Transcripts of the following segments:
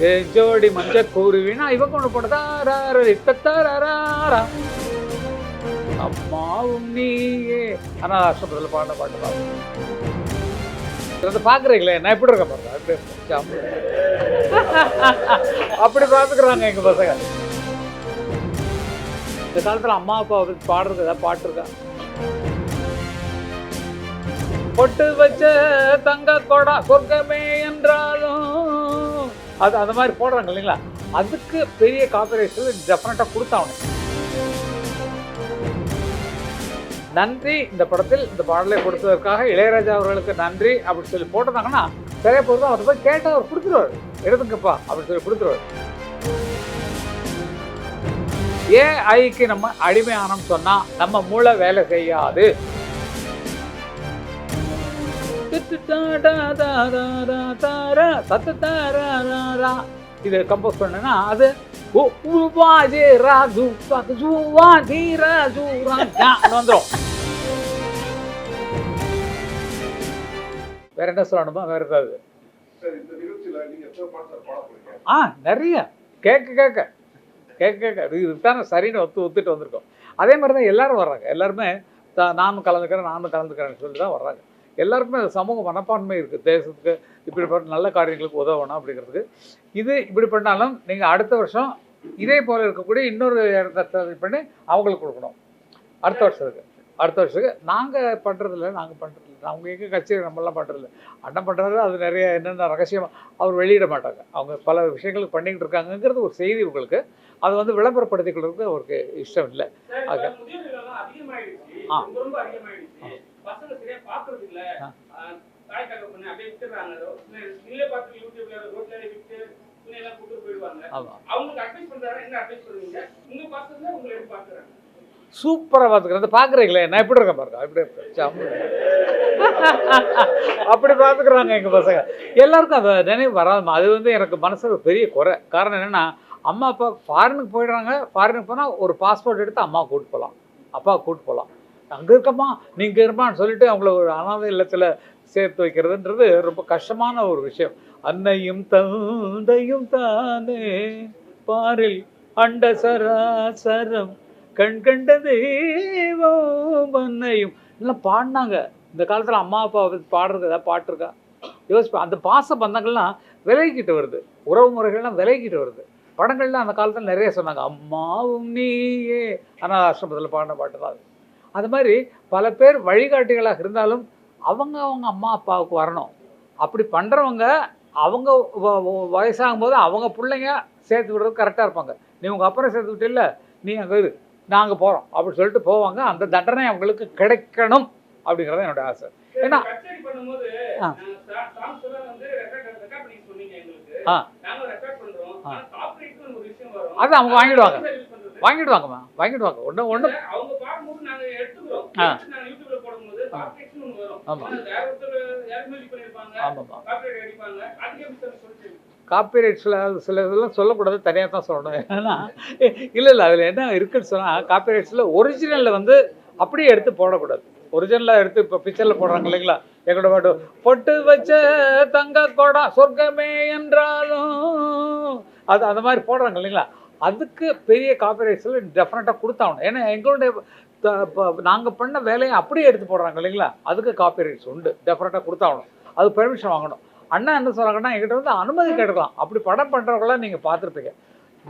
ஏ ஜோடி மஞ்ச கூறுவினா இவங்க ஒன்று போட்டதாரா அம்மாவும் நீயே. ஆனால் அஷ்டபத்தில் பாடின பாட்டு தான் இதை பார்க்குறீங்களே நான் எப்படி இருக்க பாருங்க அப்படி அப்படி பார்த்துக்குறாங்க எங்கள் பசங்க. இந்த காலத்தில் அம்மா அப்பா பாடுறது ஏதாவது பாட்டு இருக்கா? பொட்டு வச்ச தங்க கொடா சொர்க்கமே என்றாலும் அது அந்த மாதிரி போடுறாங்க இல்லைங்களா? அதுக்கு பெரிய காப்பிரைட்ஸ் டெஃபினட்டாக கொடுத்தாங்க நன்றி இந்த படத்தில் இந்த பாடலை கொடுத்ததற்காக இளையராஜா அவர்களுக்கு நன்றி அப்படின்னு சொல்லி போட்டிருந்தாங்கன்னா சரியா போகிறது அவர் போய் கேட்டால் அவர் கொடுத்துருவார். எடுத்துங்கப்பா அப்படின்னு சொல்லி கொடுத்துருவார். ஏஐக்கு நம்ம அடிமையானம் சொன்னா நம்ம மூளை வேலை செய்யாது. இது கம்போஸ் பண்ணனா அது வந்துடும் வேற என்ன சொல்லணுமா? வேற ஏதாவது? ஆ நிறைய. கேட்க கேட்க. கேட்க கேட்க. இது இதுதானே சரின்னு ஒத்து ஒத்துட்டு வந்திருக்கோம். அதே மாதிரி தான் எல்லாரும் வர்றாங்க. எல்லாருமே நானும் கலந்துக்கிறேன் நானும் கலந்துக்கிறேன்னு சொல்லி தான் வர்றாங்க. எல்லாருக்குமே அது சமூக மனப்பான்மை இருக்குது தேசத்துக்கு இப்படிப்பட்ட நல்ல காரியங்களுக்கு உதவணும் அப்படிங்கிறதுக்கு. இது இப்படி பண்ணாலும் நீங்கள் அடுத்த வருஷம் இதே போல் இருக்கக்கூடிய இன்னொரு இடத்த select பண்ணி அவங்களுக்கு கொடுக்கணும். அடுத்த வருஷத்துக்கு. அடுத்த வருஷத்துக்கு நாங்கள் பண்ணுறதில்ல நாங்கள் பண்ணுறதில்ல அவங்க எங்கே கட்சி நம்மளாம் பண்ணுறதில்ல அண்ணன் பண்ணுறது அது நிறைய என்னென்ன ரகசியம் அவர் வெளியிட மாட்டாங்க. அவங்க பல விஷயங்களுக்கு பண்ணிக்கிட்டு இருக்காங்கங்கிறது ஒரு செய்தி உங்களுக்கு. அது வந்து விளம்பரப்படுத்திக் கொள்றதுக்கு அவருக்கு இஷ்டம் இல்லை. ஆ. ஆ. சூப்பராக பார்த்துக்கிறேன் அதை பார்க்குறீங்களே நான் எப்படி இருக்கேன் பாருங்க. அப்படி. அப்படி பார்த்துக்குறாங்க எங்கள் பசங்க. எல்லாருக்கும் அந்த நினைவு வராதுமா அது வந்து எனக்கு மனசில் ஒரு பெரிய குறை. காரணம் என்னென்னா அம்மா அப்பா ஃபாரினுக்கு போயிடுறாங்க. ஃபாரினுக்கு போனால் ஒரு பாஸ்போர்ட் எடுத்து அம்மா கூட்டு போகலாம். அப்பா கூட்டு போகலாம். அங்கே இருக்கம்மா நீங்கள் இருப்பான்னு சொல்லிட்டு அவங்கள ஒரு அனாதை இல்லத்தில் சேர்த்து வைக்கிறதுன்றது ரொம்ப கஷ்டமான ஒரு விஷயம். அன்னையும் தந்தையும் தானே பாரில் அண்ட சராசரம் கண் கண்ட தெய்வம் அன்னையும் எல்லாம் பாடினாங்க. இந்த காலத்தில் அம்மா அப்பா பாடுறது ஏதாவது பாட்டு இருக்கா யோசிப்பேன் அந்த பாச பந்தங்கள்லாம் விலகிக்கிட்டு வருது. உறவு முறைகள்லாம் விலகிக்கிட்டு வருது. படங்கள்லாம் அந்த காலத்தில் நிறைய சொன்னாங்க. அம்மாவும் நீயே. ஆனால் ஆசிரமத்தில் பாடின பாட்டு தான் அது மாதிரி பல பேர் வழிகாட்டிகளாக இருந்தாலும் அவங்க அவங்க அம்மா அப்பாவுக்கு வரணும். அப்படி பண்ணுறவங்க அவங்க வ- வ- வயசாகும்போது அவங்க பிள்ளைங்க சேர்த்து விடுறது கரெக்டாக இருப்பாங்க. நீ உங்கள் அப்புறம் சேர்த்து விட்டில்ல நீ அங்கே இரு நாங்கள் போகிறோம் அப்படின்னு சொல்லிட்டு போவாங்க. அந்த தண்டனை அவங்களுக்கு கிடைக்கணும் அப்படிங்கிறது என்னோட ஆசை. ஏன்னா- ஆ. ஆ. அது அவங்க வாங்கிடுவாங்க. வாங்கிடுவாங்கம்மா. வாங்கிடுவாங்க. ஒன்று ஒன்று இல்ல, அவங்க பாடும்போது நாங்க எடுத்துக்கிறோம். ஆ. எடுத்து நாங்க யூடியூப்ல போடும்போது copyright-னு ஒண்ணு வரும். ஆமா. ஆனா வேற ஒருத்தர் யார் music பண்ணிருப்பாங்க, ஆமாம்மா copyright அடிப்பாங்க. அதுக்கு எப்படி சார் சொல்லிட்டு காப்பிரைட் சில சில இதெல்லாம் சொல்லக்கூடாது தனியாக தான் சொல்லணும் ஏன்னா இல்லை இல்லை அதில் என்ன இருக்குன்னு சொன்னால் காப்பிரைட்ஸில் ஒரிஜினலில் வந்து அப்படியே எடுத்து போடக்கூடாது ஒரிஜினலாக எடுத்து இப்போ பிக்சரில் போடுறாங்க இல்லைங்களா எங்களோட பாட்டு பொட்டு வச்ச தங்க கொடா சொர்க்கமே என்றாலும் அது அந்த மாதிரி போடுறாங்க இல்லைங்களா அதுக்கு பெரிய காப்பிரைட்ஸில் டெஃபினட்டாக கொடுத்தாகணும் ஏன்னா எங்களுடைய நாங்கள் பண்ண வேலையை அப்படியே எடுத்து போடுறாங்க இல்லைங்களா? அதுக்கு காப்பிரைட்ஸ் உண்டு. டெஃபரெண்ட்டாக கொடுத்தாகணும். அது பெர்மிஷன் வாங்கணும். அண்ணா என்ன சொல்கிறாங்கன்னா எங்கிட்ட வந்து அனுமதி கேட்கலாம் அப்படி படம் பண்ணுறவங்களாம் நீங்கள் பார்த்துருப்பீங்க.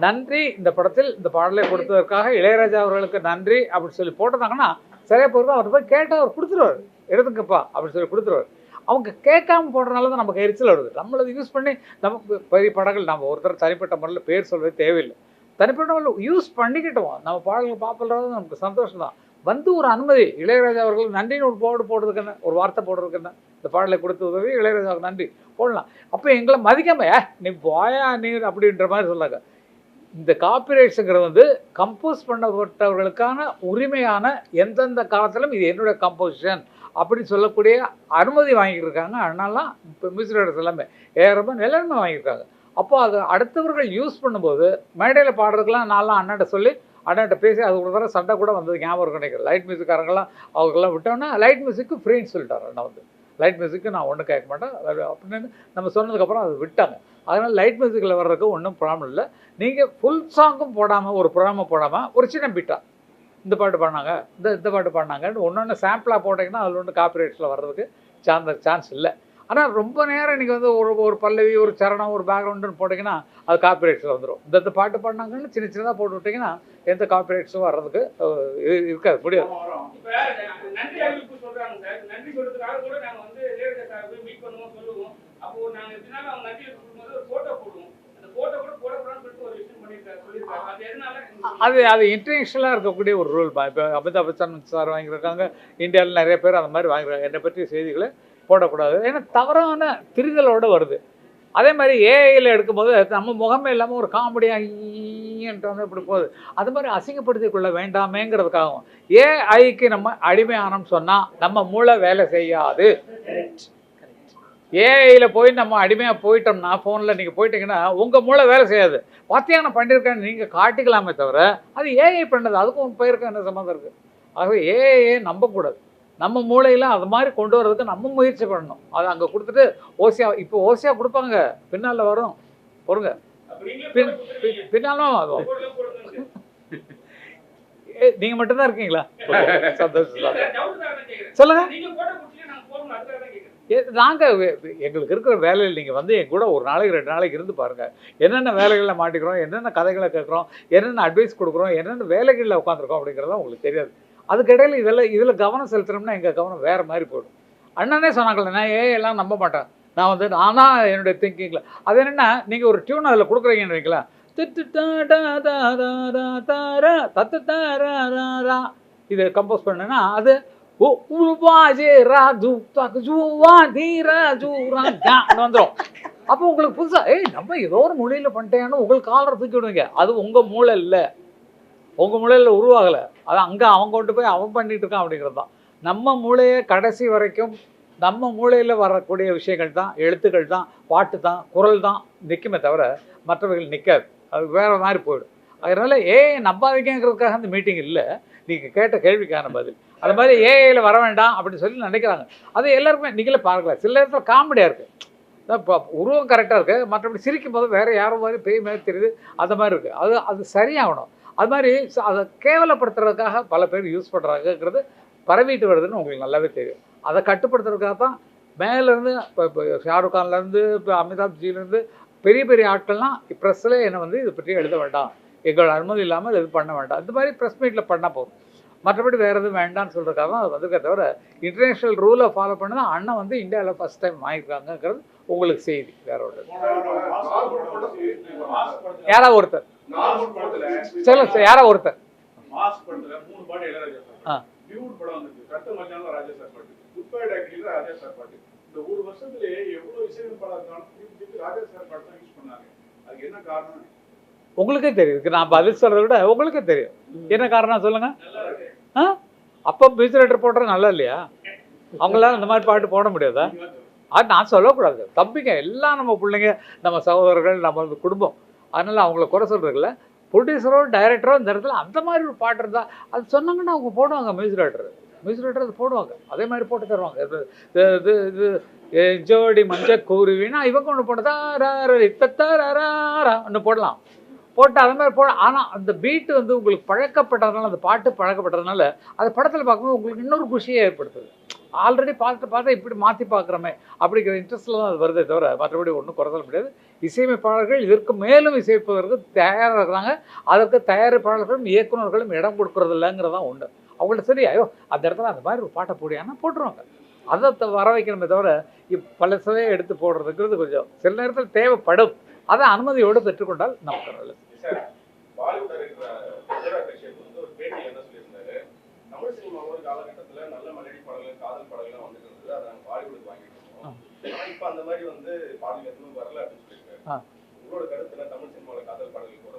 நன்றி இந்த படத்தில் இந்த பாடலை கொடுத்ததற்காக இளையராஜா அவர்களுக்கு நன்றி அப்படின்னு சொல்லி போட்டிருந்தாங்கன்னா சரியா போகிறது அவர் போய் கேட்டால் அவர் கொடுத்துருவார். எடுத்துக்கப்பா அப்படின்னு சொல்லி கொடுத்துருவார். அவங்க கேட்காம போடுறதுனால தான் நமக்கு எரிச்சல் வருது. நம்மளது யூஸ் பண்ணி நமக்கு பெரிய படங்கள் நம்ம ஒருத்தர் தனிப்பட்ட முறையில் பேர் சொல்லவே தேவையில்லை. தனிப்பட்ட யூஸ் பண்ணிக்கிட்டோம். நம்ம பாடல்கள் பார்ப்பது நமக்கு சந்தோஷம் தான் வந்து ஒரு அனுமதி இளையராஜா அவர்கள் நன்றின்னு ஒரு போர்டு போடுறதுக்குன்னு ஒரு வார்த்தை போடுறதுக்குன்னு இந்த பாடலை கொடுத்து உதவி இளையராஜாவுக்கு நன்றி போடலாம். அப்போ எங்களை மதிக்காம ஏ நீ போயா நீர் அப்படின்ற மாதிரி சொல்லாங்க இந்த காப்பிரைட்ஸுங்கிறது வந்து கம்போஸ் பண்ணப்பட்டவர்களுக்கான உரிமையான எந்தெந்த காலத்திலும் இது என்னுடைய கம்போசிஷன் அப்படின்னு சொல்லக்கூடிய அனுமதி வாங்கியிருக்காங்க. அதனாலாம் இப்போ மியூசிக் எல்லாமே ஏறமாக எல்லாருமே வாங்கியிருக்காங்க. அப்போ அது அடுத்தவர்கள் யூஸ் பண்ணும்போது மேடையில் பாடுறதுக்கெல்லாம் நான்லாம் அண்ணாட்ட சொல்லி அண்ணாட்ட பேசி அது ஒரு தடவை சண்டை கூட வந்தது ஞாபகம் இருக்கும் நினைக்கிறேன் லைட் மியூசிக்காரங்களாம் அவங்கெல்லாம் விட்டோன்னா லைட் மியூசிக்கு ஃப்ரீன்னு சொல்லிட்டார் அண்ணன் வந்து. லைட் மியூசிக்கு நான் ஒன்றும் கேட்க மாட்டேன். அப்படின்னு நம்ம சொன்னதுக்கப்புறம் அது விட்டாங்க. அதனால் லைட் மியூசிக்கில் வர்றதுக்கு ஒன்றும் ப்ராப்ளம் இல்லை. நீங்கள் ஃபுல் சாங்கும் போடாமல் ஒரு ப்ரோக்ராமை போடாமல் ஒரு சின்ன பிட்டா இந்த பாட்டு பாடினாங்க இந்த இந்த பாட்டு பாடினாங்கன்னு ஒன்று ஒன்று சாம்பிளாக போட்டிங்கன்னா அதில் ஒன்று காப்பிரைட்ஸில் வர்றதுக்கு சான்ஸ் சான்ஸ் இல்லை. ஆனால் ரொம்ப நேரம் நீங்கள் வந்து ஒரு ஒரு பல்லவி ஒரு சரணம் ஒரு பேக்ரவுண்டுன்னு போட்டிங்கன்னா அது காப்பிரைட்ஸில் வந்துடும் இந்த இந்த பாட்டு பாடினாங்கன்னு சின்ன சின்னதாக போட்டு விட்டிங்கன்னா எந்த காப்பிரைட்ஸும் வர்றதுக்கு இருக்காது. முடியாது அது அது இன்டர்நேஷ்னலாக இருக்கக்கூடிய ஒரு ரூல் இப்போ அமிதாப் பச்சன் சார் வாங்கியிருக்காங்க. இந்தியாவில் நிறைய பேர் அந்த மாதிரி வாங்கியிருக்காங்க. என்னை பற்றி செய்திகளை போடக்கூடாது. ஏன்னா தவறான திரிதலோடு வருது. அதே மாதிரி ஏஐயில் எடுக்கும்போது நம்ம முகமே இல்லாமல் ஒரு காமெடியாக வந்து இப்படி போகுது. அது மாதிரி அசிங்கப்படுத்திக் கொள்ள வேண்டாமேங்கிறதுக்காகவும் ஏஐக்கு நம்ம அடிமையானோம்னு சொன்னால் நம்ம மூளை வேலை செய்யாது. ஏஐயில் போய் நம்ம அடிமையாக போயிட்டோம்னா ஃபோனில் நீங்கள் போயிட்டீங்கன்னா உங்கள் மூளை வேலை செய்யாது. வாத்தியான பண்ணியிருக்கேன்னு நீங்கள் காட்டிக்கலாமே தவிர அது ஏஐ பண்ணது. அதுக்கும் பேருக்கு என்ன சம்மந்தம் இருக்குது ஆகவே ஏஐயே நம்பக்கூடாது. நம்ம மூளையில் அது மாதிரி கொண்டு வர்றதுக்கு நம்ம முயற்சி பண்ணணும். அது அங்கே கொடுத்துட்டு ஓசியா இப்போ ஓசியா கொடுப்பாங்க. பின்னால் வரும். பொறுங்க. பின் பின்னாலும் அதுவும் போட்டோ மட்டும்தான் இருக்கீங்களா? சந்தோஷம் சொல்லுங்க. நாங்க நாங்கள் எங்களுக்கு இருக்கிற வேலையில் நீங்கள் வந்து என் கூட ஒரு நாளைக்கு ரெண்டு நாளைக்கு இருந்து பாருங்கள் என்னென்ன வேலைகளில் மாட்டிக்கிறோம் என்னென்ன கதைகளை கேட்குறோம் என்னென்ன அட்வைஸ் கொடுக்குறோம் என்னென்ன வேலைகளில் உட்காந்துருக்கோம் அப்படிங்கிறதெல்லாம் உங்களுக்கு தெரியாது. அதுக்கிடையில் இதில் இதில் கவனம் செலுத்துறோம்னா எங்கள் கவனம் வேறு மாதிரி போயிடும். அண்ணனே சொன்னாங்கல்ல நான் ஏ எல்லாம் நம்ப மாட்டேன். நான் வந்து நானாக என்னுடைய திங்கிங்கில் அது என்னென்னா நீங்கள் ஒரு டியூன் அதில் கொடுக்குறீங்கன்னு வைங்களேன் திட்டு டா ரா ரா தத்து ரா ரா ரா இதை கம்போஸ் பண்ணேன்னா அது ஜூவா தீரா வந்துடும் அப்போ உங்களுக்கு புதுசாக ஏய் நம்ம ஏதோ ஒரு மொழியில் பண்ணிட்டேன்னு உங்களுக்கு காலரை தூக்கி விடுவீங்க அது உங்கள் மூளை இல்லை உங்கள் மூளையில் உருவாகலை. அது அங்கே அவன் கொண்டு போய் அவன் பண்ணிட்டு இருக்கான் அப்படிங்கிறது தான். நம்ம மூளையை கடைசி வரைக்கும் நம்ம மூளையில் வரக்கூடிய விஷயங்கள் தான் எழுத்துக்கள் தான் பாட்டு தான் குரல் தான் நிற்குமே தவிர மற்றவர்கள் நிற்காது அது வேறு மாதிரி போயிடும். அதனால் ஏஐ நம்பாதீங்கிறதுக்காக அந்த மீட்டிங் இல்லை. நீங்கள் கேட்ட கேள்விக்கான பதில். அது மாதிரி ஏஐயில் வர வேண்டாம் அப்படின்னு சொல்லி நினைக்கிறாங்க. அது எல்லாருக்குமே நீங்களே பார்க்கலாம் சில நேரத்தில் காமெடியாக இருக்குது இப்போ உருவம் கரெக்டாக இருக்குது மற்றபடி சிரிக்கும் போது வேறு யாரோ மாதிரி பேய் மாதிரி தெரியுது. அந்த மாதிரி இருக்குது அது அது சரியாகணும். அது மாதிரி அதை கேவலப்படுத்துறதுக்காக பல பேர் யூஸ் பண்ணுறாங்கங்கிறது பரவிட்டு வருதுன்னு உங்களுக்கு நல்லாவே தெரியும். அதை கட்டுப்படுத்துறதுக்காக தான் மேலேருந்து இப்போ இப்போ ஷாருக் கான்லேருந்து இப்போ அமிதாப்ஜிலேருந்து பெரிய பெரிய ஆட்கள்லாம் ப்ரெஸ்ஸில் என்னை வந்து இதை பற்றி எழுத வேண்டாம். எங்களோட அனுமதி இல்லாமல் இது பண்ண வேண்டாம். இந்த மாதிரி ப்ரெஸ் மீட்டில் பண்ணால் போதும். மற்றபடி வேறு எதுவும் வேண்டாம்னு சொல்கிறதுக்காக தான் அது வந்திருக்கே தவிர இன்டர்நேஷ்னல் ரூலை ஃபாலோ பண்ணி தான் அண்ணன் வந்து இந்தியாவில் ஃபஸ்ட் டைம் வாங்கியிருக்காங்கங்கிறது உங்களுக்கு செய்தி வேற ஒன்று யாராவது ஒருத்தர்? சார் யாராவது ஒருத்தர்? ஆ. சார் இந்த ஒரு எவ்வளவு இருந்தாலும் ராஜா தான் யூஸ் பண்ணாங்க அதுக்கு என்ன காரணம் உங்களுக்கே தெரியும். நான் பதில் சொல்கிறத விட உங்களுக்கே தெரியும். என்ன காரணம் சொல்லுங்க? ஆ? அப்போ மியூசிக் போடுறது நல்லா இல்லையா? அவங்களால இந்த மாதிரி பாட்டு போட முடியாதா. அது நான் சொல்லக்கூடாது. தம்பிங்க எல்லாம் நம்ம பிள்ளைங்க நம்ம சகோதரர்கள் நம்ம வந்து குடும்பம். அதனால் அவங்கள குறை சொல்கிறதுல ப்ரொடியூசரோ டைரக்டரோ இந்த இடத்துல அந்த மாதிரி ஒரு பாட்டு இருந்தால் அது சொன்னாங்கன்னா அவங்க போடுவாங்க மியூசிக் டைரக்டர் மியூசிக் டைரக்டர் அது போடுவாங்க. அதே மாதிரி போட்டு தருவாங்க. இது இது இது ஜோடி மஞ்சள் கூறுவினா இவங்க ஒன்று போட்டதா ஒன்று போடலாம். போட்டு அது மாதிரி போட ஆனால் அந்த பீட்டு வந்து உங்களுக்கு பழக்கப்பட்டதுனால அந்த பாட்டு பழக்கப்பட்டதுனால அது படத்தில் பார்க்கும்போது உங்களுக்கு இன்னொரு குஷியை ஏற்படுத்துது. ஆல்ரெடி பார்த்து பார்த்தா இப்படி மாற்றி பார்க்குறோமே அப்படிங்கிற இன்ட்ரெஸ்ட்டில் தான் அது வருதே தவிர மற்றபடி ஒன்றும் குறை சொல்ல முடியாது இசையமைப்பாளர்கள் இதற்கு மேலும் இசைப்பதற்கு தயாராக இருக்கிறாங்க அதற்கு தயாரிப்பாளர்களும் இயக்குனர்களும் இடம் கொடுக்கறது இல்லைங்கிறதான் ஒன்று அவங்கள்ட்ட சரி ஐயோ அந்த இடத்துல அந்த மாதிரி ஒரு பாட்டை போடியானா போட்டுருவாங்க. அதை த- வர வைக்கணுமே தவிர பல பழசவே எடுத்து போடுறதுங்கிறது கொஞ்சம் சில நேரத்தில் தேவைப்படும். அதை அனுமதியோடு பெற்றுக்கொண்டால் நமக்கு நல்லது.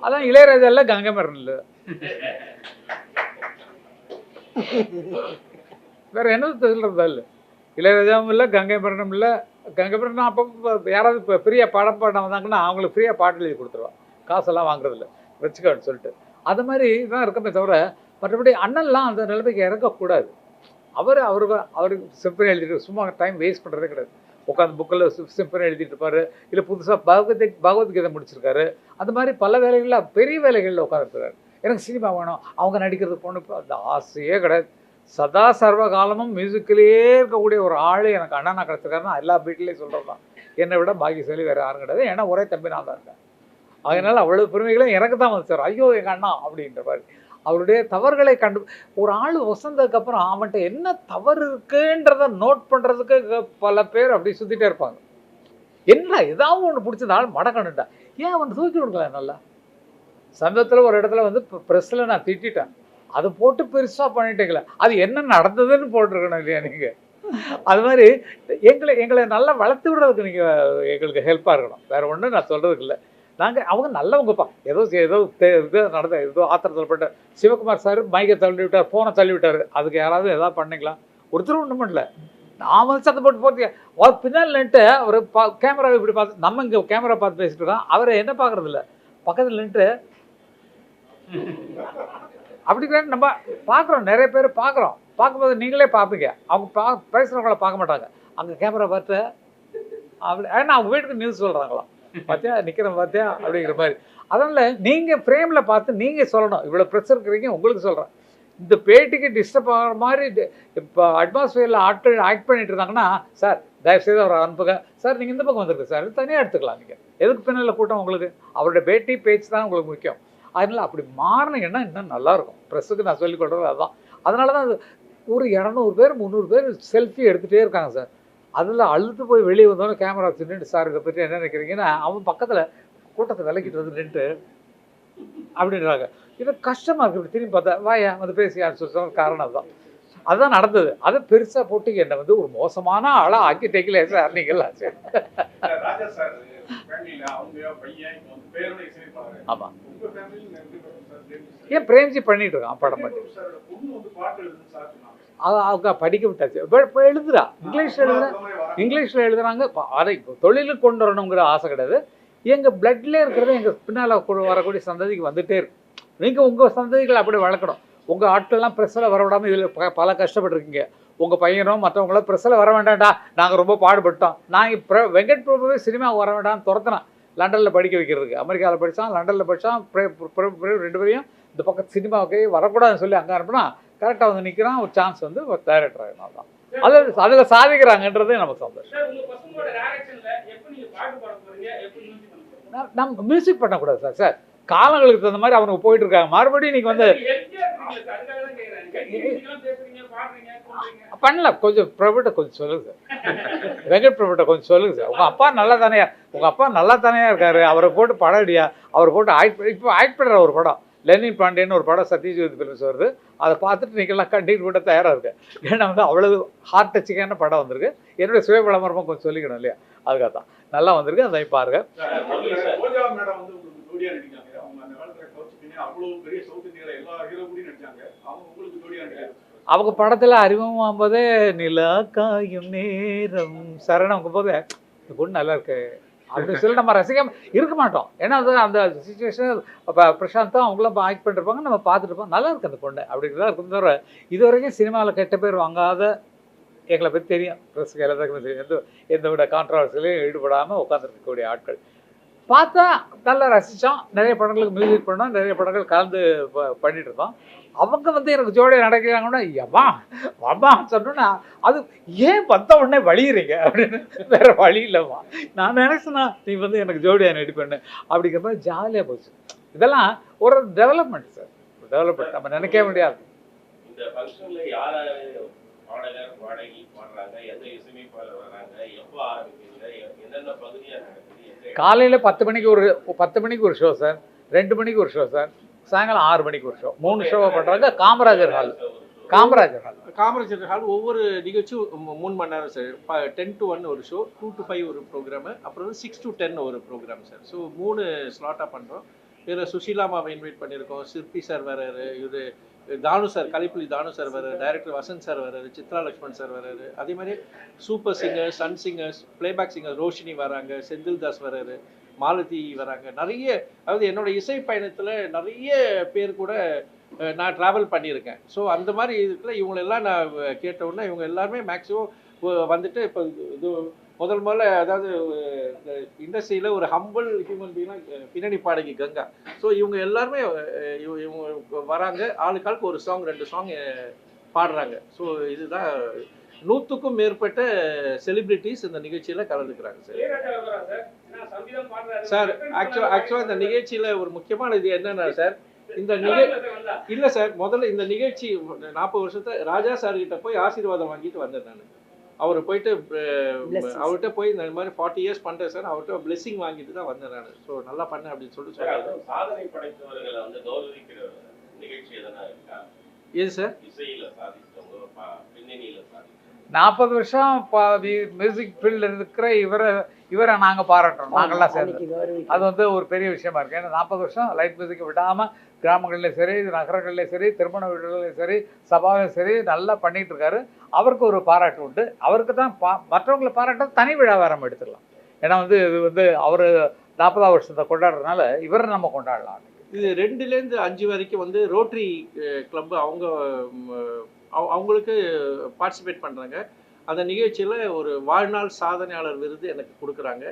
அதான் இளையராஜா இல்லை கங்கை மரன் இல்லை. வேற என்ன சொல்றதா இல்லை? இளையராஜாவும் இல்லை கங்கை மரணம் இல்லை கங்கை மரணம் அப்போ யாராவது இப்போ ஃப்ரீயாக பாடம் பாட வந்தாங்கன்னா அவங்களுக்கு ஃப்ரீயாக பாட்டு எழுதி கொடுத்துருவான் காசெல்லாம் வாங்குறதில்ல. வச்சுக்கோன்னு சொல்லிட்டு. அது மாதிரி தான் இருக்கமே தவிர மற்றபடி அண்ணன்லாம் அந்த நிலைமைக்கு இறக்கக்கூடாது அவர் அவர் அவருக்கு சிம்பனி எழுதிட்டு சும்மா டைம் வேஸ்ட் பண்ணுறதே கிடையாது. உட்காந்து புக்கில் சிம்பனி எழுதிட்டு இருப்பாரு. இல்லை புதுசாக பகவத் பகவத்கீதை முடிச்சிருக்காரு. அந்த மாதிரி பல வேலைகளில் பெரிய வேலைகளில் உட்காந்துருக்காரு எனக்கு சினிமா வேணும். அவங்க நடிக்கிறது போகணும் அந்த ஆசையே கிடையாது. சதா சர்வ காலமும் மியூசிக்கிலேயே இருக்கக்கூடிய ஒரு ஆள் எனக்கு அண்ணனா கிடச்சிருக்காருன்னா எல்லா வீட்லேயும் சொல்கிறது தான் என்னை விட பாக்கியசாலி வேறு யாரும் கிடையாது. ஏன்னா ஒரே தம்பி நான் தான் இருக்கேன். அதனால் அவ்வளோ பெருமைகளும் எனக்கு தான் வந்து சார் ஐயோ எங்கள் அண்ணா அப்படின்ற மாதிரி. அவருடைய தவறுகளை கண்டு ஒரு ஆள் வசந்ததுக்கப்புறம் அவன்கிட்ட என்ன தவறு இருக்குன்றத நோட் பண்ணுறதுக்கு பல பேர் அப்படி சுற்றிட்டே இருப்பாங்க. என்ன ஏதாவது ஒன்று பிடிச்ச ஆள் மடக்கணுட்டா ஏன் அவன் தூக்கி கொடுக்கல நல்லா? சமீபத்தில் ஒரு இடத்துல வந்து ப்ரெஸ்ஸில் நான் திட்டிட்டேன். அதை போட்டு பெருசாக பண்ணிட்டீங்களே. அது என்ன நடந்ததுன்னு போட்டிருக்கணும் இல்லையா நீங்கள் அது மாதிரி எங்களை எங்களை நல்லா வளர்த்து விடுறதுக்கு நீங்கள் எங்களுக்கு ஹெல்ப்பாக இருக்கணும். வேறு ஒன்றும் நான் சொல்கிறதுக்கு இல்லை நாங்கள் அவங்க நல்லவங்கப்பா. ஏதோ ஏதோ இது நடந்த ஏதோ ஆத்திரத்தில் பட்ட சிவகுமார் சார் மைக்கை தள்ளி விட்டார் ஃபோனை தள்ளி விட்டார். அதுக்கு யாராவது எதாவது பண்ணிக்கலாம். ஒருத்தரும் ஒன்றும் பண்ணல. நான் வந்து சத்தம் போட்டு போட்டு அவர் பின்னால் நின்ட்டு அவர் பா கேமராவை இப்படி பார்த்து நம்ம இங்கே கேமரா பார்த்து பேசிட்டு இருக்கோம் அவரை என்ன பார்க்குறதில்ல? பக்கத்தில் நின்ட்டு அப்படி நம்ம பார்க்குறோம் நிறைய பேர் பார்க்குறோம். பார்க்கும்போது நீங்களே பார்ப்பீங்க. அவங்க பா பேசுகிறவங்கள பார்க்க மாட்டாங்க. அங்கே கேமரா பார்த்து அப்படி ஏன்னா அவங்க வீட்டுக்கு நியூஸ் சொல்கிறாங்களாம் பார்த்தியா நிற்கிறேன் பார்த்தியா அப்படிங்கிற மாதிரி. அதனால் நீங்கள் ஃப்ரேமில் பார்த்து நீங்கள் சொல்லணும். இவ்வளோ ப்ரெஷர் இருக்கிறீங்க உங்களுக்கு சொல்கிறேன் இந்த பேட்டிக்கு டிஸ்டர்ப் ஆகிற மாதிரி இப்போ அட்மாஸ்ஃபியரில் ஆக்ட் ஆக்ட் பண்ணிட்டு இருந்தாங்கன்னா சார் தயவுசெய்து அவரை அனுப்புங்க. சார் நீங்கள் இந்த பக்கம் வந்துருக்கு சார். தனியாக எடுத்துக்கலாம் நீங்கள் எதுக்கு பின்னால் கூட்டம் உங்களுக்கு? அவரோட பேட்டி பேச்சு தான் உங்களுக்கு முக்கியம். அதனால் அப்படி மாறினீங்கன்னா இன்னும் நல்லாயிருக்கும். ப்ரெஸ்ஸுக்கு நான் சொல்லிக் கொடுறது அதுதான் அதனால தான் அது ஒரு இரநூறு பேர் முந்நூறு பேர் செல்ஃபி எடுத்துகிட்டே இருக்காங்க சார். அதில் அழுத்து போய் வெளியே வந்தோன்னே கேமரா வச்சுட்டு சார் இதை பற்றி என்ன நினைக்கிறீங்கன்னா அவன் பக்கத்தில் கூட்டத்தை விலக்கிட்டு வந்து நின்றுட்டு அப்படின்றாங்க. இது கஷ்டமாக இருக்குது இப்படி திரும்பி பார்த்தா வாயா வந்து பேசி சொன்ன காரணம் அதுதான் அதுதான் நடந்தது. அதை பெருசாக போட்டு என்னை வந்து ஒரு மோசமான ஆளாக ஆக்கி டேக்கில் சார் நீங்களா சரி. ஆமாம் ஏன் பிரேம்ஜி பண்ணிட்டு இருக்கான் படம் பண்ணி அவங்க படிக்க விட்டாச்சு. இப்போ எழுதுறா. இங்கிலீஷ் எழுதுறா. இங்கிலீஷில் எழுதுறாங்க. அதை இப்போ தொழிலுக்கு கொண்டு வரணுங்கிற ஆசை கிடையாது. எங்கள் பிளட்ல இருக்கிறது எங்கள் பின்னால் வரக்கூடிய சந்ததிக்கு வந்துட்டே இருக்கு. நீங்கள் உங்கள் சந்ததிகளை அப்படி வளர்க்கணும். உங்கள் ஆட்கள்லாம் ப்ரெஸ்ஸில் வர விடாமல் இதில் ப பல கஷ்டப்பட்டிருக்கீங்க. உங்கள் பையனும் மற்றவங்களும் ப்ரெஸ்ஸில் வர வேண்டாம்டா. நாங்கள் ரொம்ப பாடுபட்டோம். நான் இப்போ வெங்கட் பிரபுவே சினிமாவுக்கு வர வேண்டாம்னு துரத்தினேன். லண்டனில் படிக்க வைக்கிறதுக்கு. அமெரிக்காவில் படித்தான் லண்டனில் படித்தான் ரெண்டு பேரையும் இந்த பக்கம் சினிமாவுக்கு வரக்கூடாதுன்னு சொல்லி அங்கே அனுப்புனா கரெக்டாக வந்து நிற்கிறான் ஒரு சான்ஸ் வந்து ஒரு டைரக்டர் ஆகினான் தான் அதில் அதில் சாதிக்கிறாங்கன்றதே நமக்கு சந்தோஷம். நம்- மியூசிக் பண்ணக்கூடாது சார். சார் காலங்களுக்கு தகுந்த மாதிரி அவனுக்கு போயிட்டு இருக்காங்க. மறுபடியும் நீங்கள் வந்து பண்ணல கொஞ்சம் பிரபுட்ட கொஞ்சம் சொல்லுங்க. சார் வெங்கட் பிரபுட்ட கொஞ்சம் சொல்லுங்க சார். உங்கள் அப்பா நல்லா தானே உங்கள் அப்பா நல்லா தானே இருக்காரு? அவரை போட்டு படம் அடியா அவரை போட்டு ஆக்ட் இப்போ ஆக்ட் பண்ணுற ஒரு படம் லெனின் பாண்டேன்னு ஒரு படம் சத்யஜோதி ஃபிலிம்ஸ் வருது. அதை பார்த்துட்டு நீங்கள்லாம் கண்டிப்பாக கூட தயாராக இருக்கு. ஏன்னா வந்து அவ்வளவு ஹார்ட் டச்சிங்கான படம் வந்திருக்கு. என்னுடைய சுய விளம்பரமாக கொஞ்சம் சொல்லிக்கணும் இல்லையா? அதுக்காக தான் நல்லா வந்திருக்கு. அதை பாருங்க. அவ்வளோ பெரிய சவுத் இந்தியாவில் எல்லா ஹீரோ கூடயும் நடிச்சாங்க. அவங்க உங்களுக்கு ஜோடியாக அவங்க படத்தில் அறிமுகம் போதே நிலா காயும் நேரம். சரணம் போது இந்த பொண்ணு நல்லா இருக்கு. அப்படின்னு சொல்லி நம்ம ரசிக்காம இருக்க மாட்டோம். ஏன்னா அது அந்த சுச்சுவேஷன் இப்போ பிரசாந்தும் இப்போ ஆக்ட் பண்ணிருப்பாங்க நம்ம பார்த்துருப்போம் நல்லா இருக்கு அந்த பொண்ணு. அப்படிங்கிறதா இருக்கும் தவிர இது வரைக்கும் சினிமாவில் கெட்ட பேர் வாங்காத எங்களை பற்றி தெரியும். ப்ரெஸ்ஸுக்கு எந்த எந்த விட கான்ட்ரவர்சிலையும் ஈடுபடாமல் உட்காந்துருக்கக்கூடிய ஆட்கள். பார்த்தா நல்லா ரசித்தோம் நிறைய படங்களுக்கு மியூசிக் பண்ணோம். நிறைய படங்கள் கலந்து பண்ணிட்டு இருந்தோம். அவங்க வந்து எனக்கு ஜோடியாக நடக்கிறாங்கன்னா எம்மா வாமா சொன்னோன்னா அது ஏன் பத்த உடனே வழியிறீங்க அப்படின்னு. வேற வழி இல்லைம்மா. நான் நினைச்சேன்னா நீ வந்து எனக்கு ஜோடியாக நடிப்பேன்னு அப்படிங்கிற மாதிரி ஜாலியாக போச்சு. இதெல்லாம் ஒரு டெவலப்மெண்ட் சார் டெவலப்மெண்ட் நம்ம நினைக்க முடியாது. இந்த ஃபங்க்ஷன்ல யார் பாடகர் பாடகி பாடுறாங்க? எந்த இசையமைப்பாளர் வராங்க எப்போ ஆரம்பிக்கிறீங்க என்னென்ன பகுதியாக காலையில் பத்து மணிக்கு ஒரு பத்து மணிக்கு ஒரு ஷோ சார் ரெண்டு மணிக்கு ஒரு ஷோ சார் சாயங்காலம் ஆறு மணிக்கு ஒரு ஷோ மூணு ஷோவை பண்ணுறாங்க Kamarajar hall Kamarajar hall Kamarajar hall ஒவ்வொரு நிகழ்ச்சியும் மூணு மணி நேரம் சார் டென் டு ஒன் ஒரு ஷோ டூ டு ஃபைவ் ஒரு ப்ரோக்ராமு அப்புறம் வந்து சிக்ஸ் டு டென் ஒரு ப்ரோக்ராம் சார் ஸோ மூணு ஸ்லாட்டாக பண்ணுறோம் இதில் சுஷீலாமாவை இன்வைட் பண்ணியிருக்கோம். சிற்பி சார் வேறு இவர் தானு சார் கலைப்புலி தானு சார் வர்றாரு டைரக்டர் வசந்த் சார் வர்றாரு சித்ரா லக்ஷ்மண் சார் வர்றாரு. அதே மாதிரி super singers Sun singers playback singer Roshini வராங்க செந்தில் தாஸ் வர்றாரு மாலதி வராங்க நிறைய அதாவது என்னோட இசை பயணத்தில் நிறைய பேர் கூட நான் ட்ராவல் பண்ணியிருக்கேன். ஸோ அந்த மாதிரி இதுக்குள்ள இவங்களெல்லாம் நான் கேட்டவுடனே இவங்க எல்லாருமே மேக்ஸிமம் வந்துட்டு இப்போ இது முதல் முதல்ல அதாவது இண்டஸ்ட்ரியில் ஒரு ஹம்பிள் ஹியூமன் பீனா பின்னணி பாடகி கங்கா. ஸோ இவங்க எல்லாருமே இவங்க வராங்க. ஆளுக்காளுக்கு ஒரு சாங் ரெண்டு சாங் பாடுறாங்க. ஸோ இதுதான் நூற்றுக்கும் மேற்பட்ட செலிபிரிட்டிஸ் இந்த நிகழ்ச்சியில் கலந்துக்கிறாங்க சார் சார் ஆக்சுவலாக ஆக்சுவலாக இந்த நிகழ்ச்சியில் ஒரு முக்கியமான இது என்னென்னா சார் இந்த நிகழ் இல்லை சார் முதல்ல இந்த நிகழ்ச்சி நாற்பது வருஷத்தை ராஜா சார்கிட்ட போய் ஆசீர்வாதம் வாங்கிட்டு வந்தேன் நான். அவர் போயிட்டு. அவர்கிட்ட போய் இந்த மாதிரி ஃபார்ட்டி இயர்ஸ் பண்ணுறேன் சார் அவர்கிட்ட blessing வாங்கிட்டு தான் வந்தேன் நான். ஸோ நல்லா பண்ணேன் அப்படின்னு சொல்லிட்டு அதுவும் சாதனை படைத்தவர்களை வந்து கௌரவிக்கிற நிகழ்ச்சி எதனா இருக்கா? ஏது சார் இசையில சாதித்தவங்க ப- பின்னணியில சாதித்தவங்க நாற்பது வருஷம் மியூசிக் ஃபீல்டில் இருக்கிற இவரை இவரை நாங்கள் பாராட்டுறோம். நாங்கள்லாம் சேர்ந்து. அது வந்து ஒரு பெரிய விஷயமா இருக்கு. ஏன்னா நாற்பது வருஷம் லைட் மியூசிக்கை விடாமல் கிராமங்களில் சரி நகரங்கள்லையும் சரி திருமண வீடுகள்லையும் சரி சபாவிலும் சரி நல்லா பண்ணிகிட்டு இருக்காரு அவருக்கு ஒரு பாராட்டு உண்டு. அவருக்கு தான் பா மற்றவங்களை பாராட்ட தனி விழாவாரம் நம்ம எடுத்துக்கலாம் ஏன்னா வந்து இது வந்து அவர் நாற்பதாம் வருஷத்தை கொண்டாடுறதுனால இவரை நம்ம கொண்டாடலாம் இது ரெண்டுலேருந்து அஞ்சு வரைக்கும் வந்து ரோட்டரி கிளப்பு அவங்க அவங்களுக்கு பார்ட்டிசிபேட் பண்ணுறாங்க அந்த நிகழ்ச்சியில் ஒரு வாழ்நாள் சாதனையாளர் விருது எனக்கு கொடுக்குறாங்க.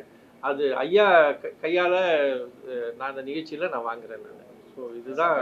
அது ஐயா கையால் நான் அந்த நிகழ்ச்சியில் நான் வாங்குறேன் நான். ஸோ இதுதான்